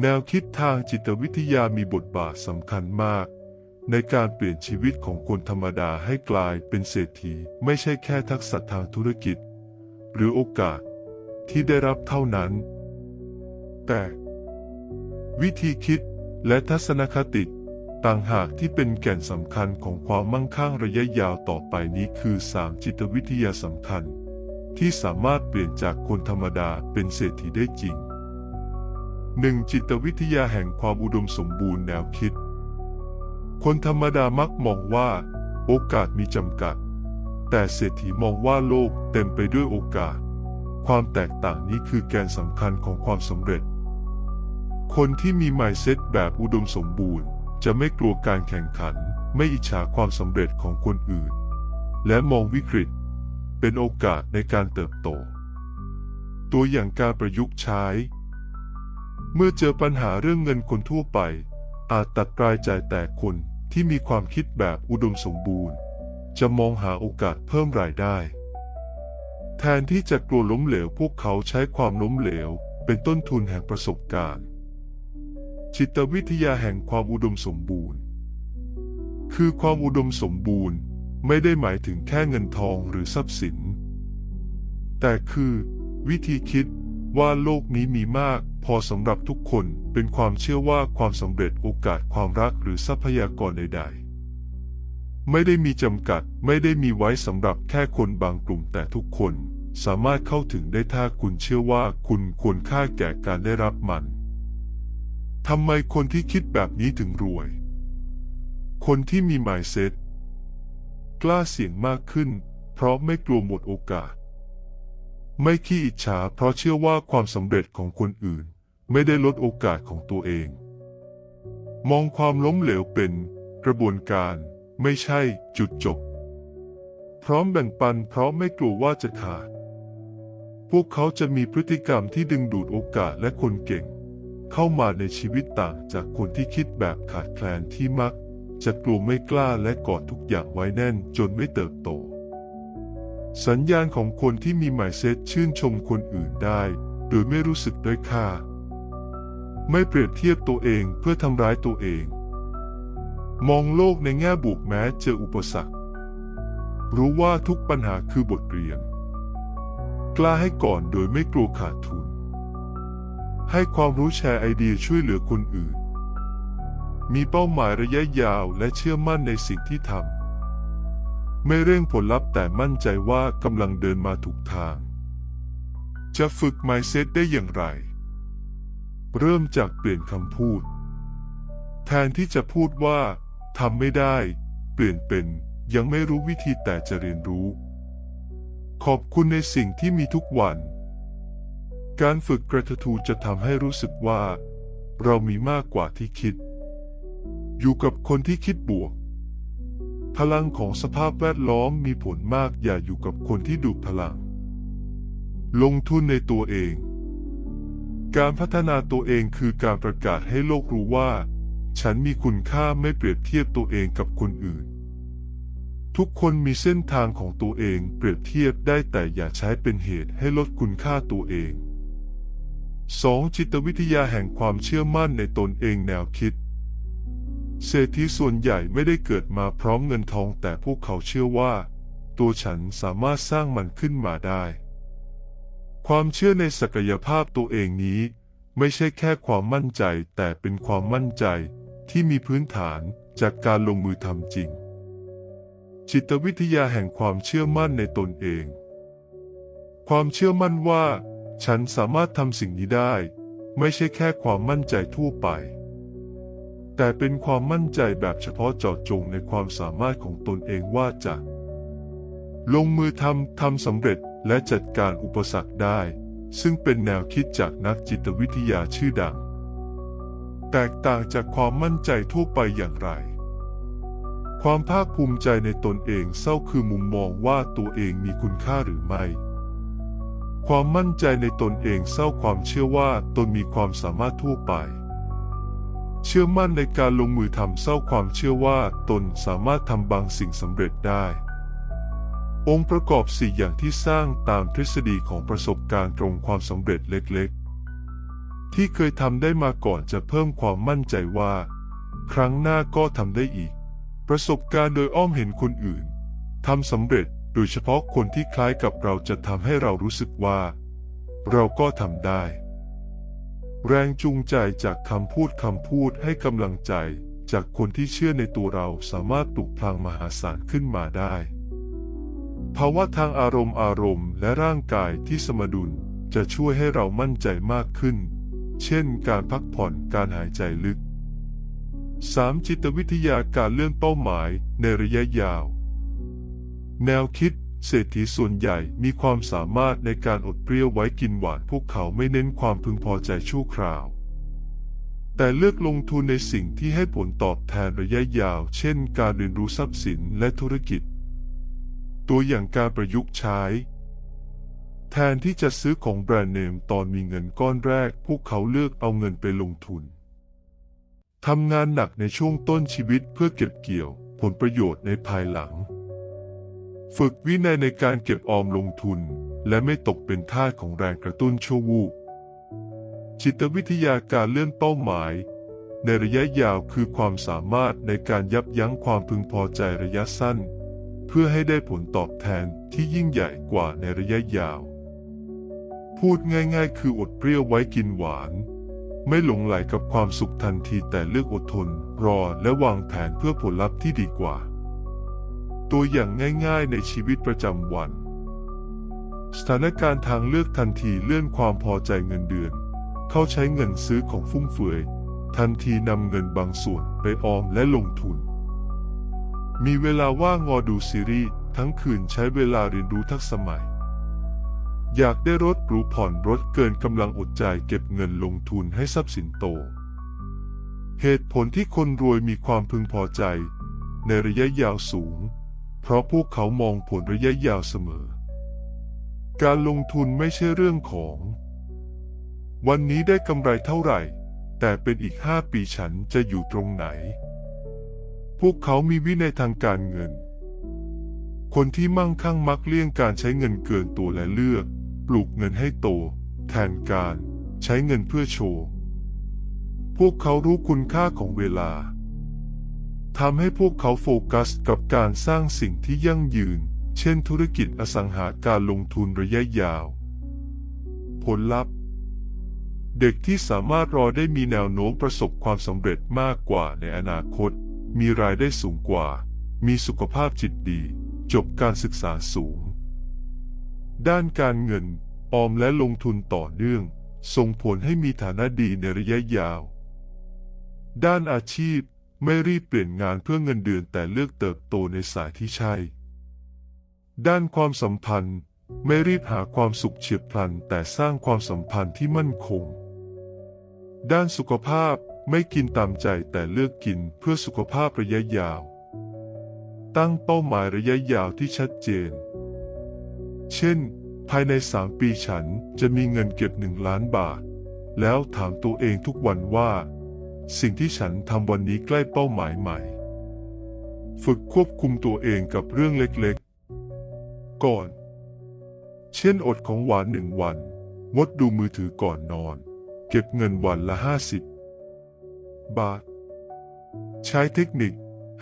แนวคิดทางจิตวิทยามีบทบาทสำคัญมาก ในการเปลี่ยนชีวิตของคนธรรมดาให้กลายเป็นเศรษฐีไม่ใช่แค่ทักษะทางธุรกิจ หรือโอกาสที่ได้รับเท่านั้น แต่ วิธีคิดและทัศนคติต่างหากที่เป็นแก่นสำคัญของความมั่งคั่งระยะยาวต่อไปนี้คือสามจิตวิทยาสำคัญ ที่สามารถเปลี่ยนจากคนธรรมดาเป็นเศรษฐีได้จริง 1. จิตวิทยาแห่งความอุดมสมบูรณ์แนวคิด คนธรรมดามักมองว่า โอกาสมีจำกัด แต่เศรษฐีมองว่าโลกเต็มไปด้วยโอกาส ความแตกต่างนี้คือแกนสำคัญของความสำเร็จ คนที่มี mindset แบบอุดมสมบูรณ์ จะไม่กลัวการแข่งขัน ไม่อิจฉาความสำเร็จของคนอื่น และมองวิกฤต เป็นโอกาสในการเติบโต ตัวอย่างการประยุกต์ใช้ เมื่อเจอปัญหาเรื่องเงินคนทั่วไป อาจตัดรายจ่ายแต่คนที่มีความคิดแบบอุดมสมบูรณ์ จะมองหาโอกาสเพิ่มรายได้ แทนที่จะกลัวล้มเหลวพวกเขาใช้ความล้มเหลว เป็นต้นทุนแห่งประสบการณ์ จิตวิทยาแห่งความอุดมสมบูรณ์ คือความอุดมสมบูรณ์ไม่ได้หมายถึงแค่เงินทองหรือทรัพย์สิน แต่คือ วิธีคิดว่าโลกนี้มีมากพอสำหรับทุกคนเป็นความเชื่อว่าความสำเร็จโอกาสความรักหรือทรัพยากรใดๆ ไม่ได้มีจำกัดไม่ได้มีไว้สำหรับแค่คนบางกลุ่มแต่ทุกคน สามารถเข้าถึงได้ถ้าคุณเชื่อว่าคุณควรค่าแก่การได้รับมันทำไมคนที่คิดแบบนี้ถึงรวย คนที่มี mindset กล้าเสี่ยงมากขึ้น เพราะไม่กลัวหมดโอกาส ไม่ขี้อิจฉาเพราะเชื่อว่าความสำเร็จของคนอื่น ไม่ได้ลดโอกาสของตัวเอง มองความล้มเหลวเป็นกระบวนการไม่ใช่จุดจบ พร้อมแบ่งปันเพราะไม่กลัวว่าจะขาด พวกเขาจะมีพฤติกรรมที่ดึงดูดโอกาสและคนเก่ง เข้ามาในชีวิตต่างจากคนที่คิดแบบขาดแคลนที่มัก จะกลัวไม่กล้าและกอดทุกอย่างไว้แน่นจนไม่เติบโต สัญญาณของคนที่มีหมายเซตชื่นชมคนอื่นได้ โดยไม่รู้สึกด้อยค่า ไม่เปรียบเทียบตัวเองเพื่อทำร้ายตัวเอง มองโลกในแง่บวกแม้เจออุปสรรค รู้ว่าทุกปัญหาคือบทเรียน กล้าให้ก่อนโดยไม่กลัวขาดทุน ให้ความรู้แชร์ไอเดียช่วยเหลือคนอื่น มีเป้าหมายระยะยาวและเชื่อมั่นในสิ่งที่ทำ ไม่เร่งผลลัพธ์แต่มั่นใจว่ากำลังเดินมาถูกทาง จะฝึก mindset ได้อย่างไร เริ่มจากเปลี่ยนคำพูด แทนที่จะพูดว่าทำไม่ได้ เปลี่ยนเป็นยังไม่รู้วิธีแต่จะเรียนรู้ ขอบคุณในสิ่งที่มีทุกวัน การฝึกกระทูจะทำให้รู้สึกว่า เรามีมากกว่าที่คิด อยู่กับคนที่คิดบวก พลังของสภาพแวดล้อมมีผลมากอย่าอยู่กับคนที่ดูดพลัง ลงทุนในตัวเอง การพัฒนาตัวเองคือการประกาศให้โลกรู้ว่า ฉันมีคุณค่าไม่เปรียบเทียบตัวเองกับคนอื่น ทุกคนมีเส้นทางของตัวเองเปรียบเทียบได้แต่อย่าใช้เป็นเหตุให้ลดคุณค่าตัวเอง 2. จิตวิทยาแห่งความเชื่อมั่นในตนเองแนวคิด เศรษฐีส่วนใหญ่ไม่ได้เกิดมาพร้อมเงินทองแต่พวกเขาเชื่อว่า ตัวฉันสามารถสร้างมันขึ้นมาได้ ความเชื่อในศักยภาพตัวเองนี้ ไม่ใช่แค่ความมั่นใจแต่เป็นความมั่นใจที่มีพื้นฐานจากการลงมือทำจริง จิตวิทยาแห่งความเชื่อมั่นในตนเอง ความเชื่อมั่นว่า ฉันสามารถทำสิ่งนี้ได้ ไม่ใช่แค่ความมั่นใจทั่วไป แต่เป็นความมั่นใจแบบเฉพาะเจาะจงในความสามารถของตนเองว่าจะ ลงมือทำทำสำเร็จและจัดการอุปสรรคได้ ซึ่งเป็นแนวคิดจากนักจิตวิทยาชื่อดัง แตกต่างจากความมั่นใจทั่วไปอย่างไร ความภาคภูมิใจในตนเองเศร้าคือมุมมองว่าตัวเองมีคุณค่าหรือไม่ ความมั่นใจในตนเองเศร้าความเชื่อว่าตนมีความสามารถทั่วไป เชื่อมั่นในการลงมือทำเศร้าความเชื่อว่าตนสามารถทำบางสิ่งสำเร็จได้ องค์ประกอบสี่อย่างที่สร้างตามทฤษฎีของประสบการณ์ตรงความสำเร็จเล็กๆ ที่เคยทำได้มาก่อนจะเพิ่มความมั่นใจว่า ครั้งหน้าก็ทำได้อีก ประสบการณ์โดยอ้อมเห็นคนอื่นทำสำเร็จโดยเฉพาะคนที่คล้ายกับเราจะทำให้เรารู้สึกว่า เราก็ทำได้ แรงจูงใจจากคำพูดคำพูดให้กำลังใจ จากคนที่เชื่อในตัวเราสามารถปลุกพลังมหาศาลขึ้นมาได้ ภาวะทางอารมณ์อารมณ์และร่างกายที่สมดุลจะช่วยให้เรามั่นใจมากขึ้น เช่น การพักผ่อนการหายใจลึก 3. จิตวิทยาการเลื่อนเป้าหมายในระยะยาว แนวคิด เศรษฐีส่วนใหญ่มีความสามารถในการอดเปรี้ยวไว้กินหวานพวกเขาไม่เน้นความพึงพอใจชั่วคราว แต่เลือกลงทุนในสิ่งที่ให้ผลตอบแทนระยะยาว เช่น การเรียนรู้ทรัพย์สินและธุรกิจ ตัวอย่างการประยุกต์ใช้ แทนที่จะซื้อของแบรนด์เนมตอนมีเงินก้อนแรก พวกเขาเลือกเอาเงินไปลงทุนทำงานหนักในช่วงต้นชีวิตเพื่อเก็บเกี่ยว ผลประโยชน์ในภายหลัง ฝึกวินัยในการเก็บออมลงทุน และไม่ตกเป็นทาสของแรงกระตุ้นชั่ววูบจิตวิทยาการเลื่อนเป้าหมาย ในระยะยาวคือความสามารถในการยับยั้งความพึงพอใจระยะสั้น เพื่อให้ได้ผลตอบแทนที่ยิ่งใหญ่กว่าในระยะยาว พูดง่ายๆ คืออดเปรี้ยวไว้กินหวาน ไม่หลงไหลกับความสุขทันทีแต่เลือกอดทน รอและวางแผนเพื่อผลลัพธ์ที่ดีกว่า ตัวอย่างง่ายๆในชีวิตประจำวัน สถานการณ์ทางเลือกทันทีเลื่อนความพอใจเงินเดือน เข้าใช้เงินซื้อของฟุ่มเฟือย ทันทีนำเงินบางส่วนไปออมและลงทุน มีเวลาว่างงอดูซีรีส์ทั้งคืนใช้เวลาเรียนรู้ทักษะใหม่อยากได้รถหรูผ่อนรถเกินกำลังอดใจายเก็บเงินลงทุนให้ทรัพย์สินโต เหตุผลที่คนรวยมีความพึงพอใจ ในระยะยาวสูง เพราะพวกเขามองผลระยะยาวเสมอ การลงทุนไม่ใช่เรื่องของ วันนี้ได้กำไรเท่าไหร่ แต่เป็นอีกห้าปีฉันจะอยู่ตรงไหน พวกเขามีวินัยทางการเงิน คนที่มั่งคั่งมักเลี่ยงการใช้เงินเกินตัวและเลือก ปลูกเงินให้โต แทนการใช้เงินเพื่อโชว์ พวกเขารู้คุณค่าของเวลา ทำให้พวกเขาโฟกัสกับการสร้างสิ่งที่ยั่งยืน เช่นธุรกิจอสังหาการลงทุนระยะยาว ผลลัพธ์ เด็กที่สามารถรอได้มีแนวโน้มประสบความสำเร็จมากกว่าในอนาคต มีรายได้สูงกว่า มีสุขภาพจิตดี จบการศึกษาสูง ด้านการเงิน ออมและลงทุนต่อเนื่อง ส่งผลให้มีฐานะดีในระยะยาว ด้านอาชีพ ไม่รีบเปลี่ยนงานเพื่อเงินเดือนแต่เลือกเติบโตในสายที่ใช่ ด้านความสัมพันธ์ ไม่รีบหาความสุขเฉียบพลันแต่สร้างความสัมพันธ์ที่มั่นคง ด้านสุขภาพไม่กินตามใจแต่เลือกกินเพื่อสุขภาพระยะยาว ตั้งเป้าหมายระยะยาวที่ชัดเจน เช่น ภายในสามปีฉันจะมีเงินเก็บหนึ่งล้านบาท แล้วถามตัวเองทุกวันว่า สิ่งที่ฉันทำวันนี้ใกล้เป้าหมายใหม่ ฝึกควบคุมตัวเองกับเรื่องเล็กๆ ก่อน เช่นอดของหวานหนึ่งวัน งดดูมือถือก่อนนอน เก็บเงินวันละห้าสิบบาท ใช้เทคนิค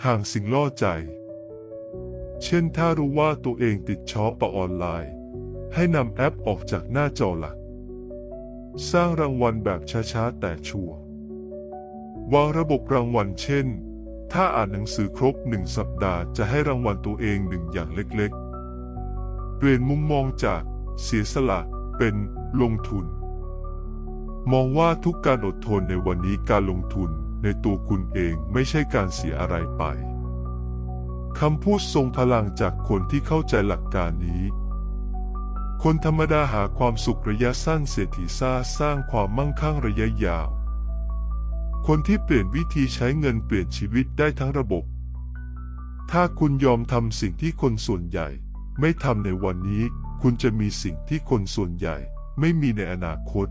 ห่างสิ่งล่อใจ เช่นถ้ารู้ว่าตัวเองติดช้อปออนไลน์ ให้นำแอปออกจากหน้าจอหลัก สร้างรางวัลแบบช้าๆแต่ชัวร์ วางระบบรางวัลเช่น ถ้าอ่านหนังสือครบหนึ่งสัปดาห์จะให้รางวัลตัวเองหนึ่งอย่างเล็กๆ เปลี่ยนมุมมองจากเสียสละเป็นลงทุน มองว่าทุกการอดทนในวันนี้การลงทุนในตัวคุณเองไม่ใช่การเสียอะไรไป คำพูดทรงพลังจากคนที่เข้าใจหลักการนี้ คนธรรมดาหาความสุขระยะสั้นเศรษฐีซ่าสร้างความมั่งคั่งระยะยาว คนที่เปลี่ยนวิธีใช้เงินเปลี่ยนชีวิตได้ทั้งระบบ ถ้าคุณยอมทำสิ่งที่คนส่วนใหญ่ ไม่ทำในวันนี้ คุณจะมีสิ่งที่คนส่วนใหญ่ ไม่มีในอนาคต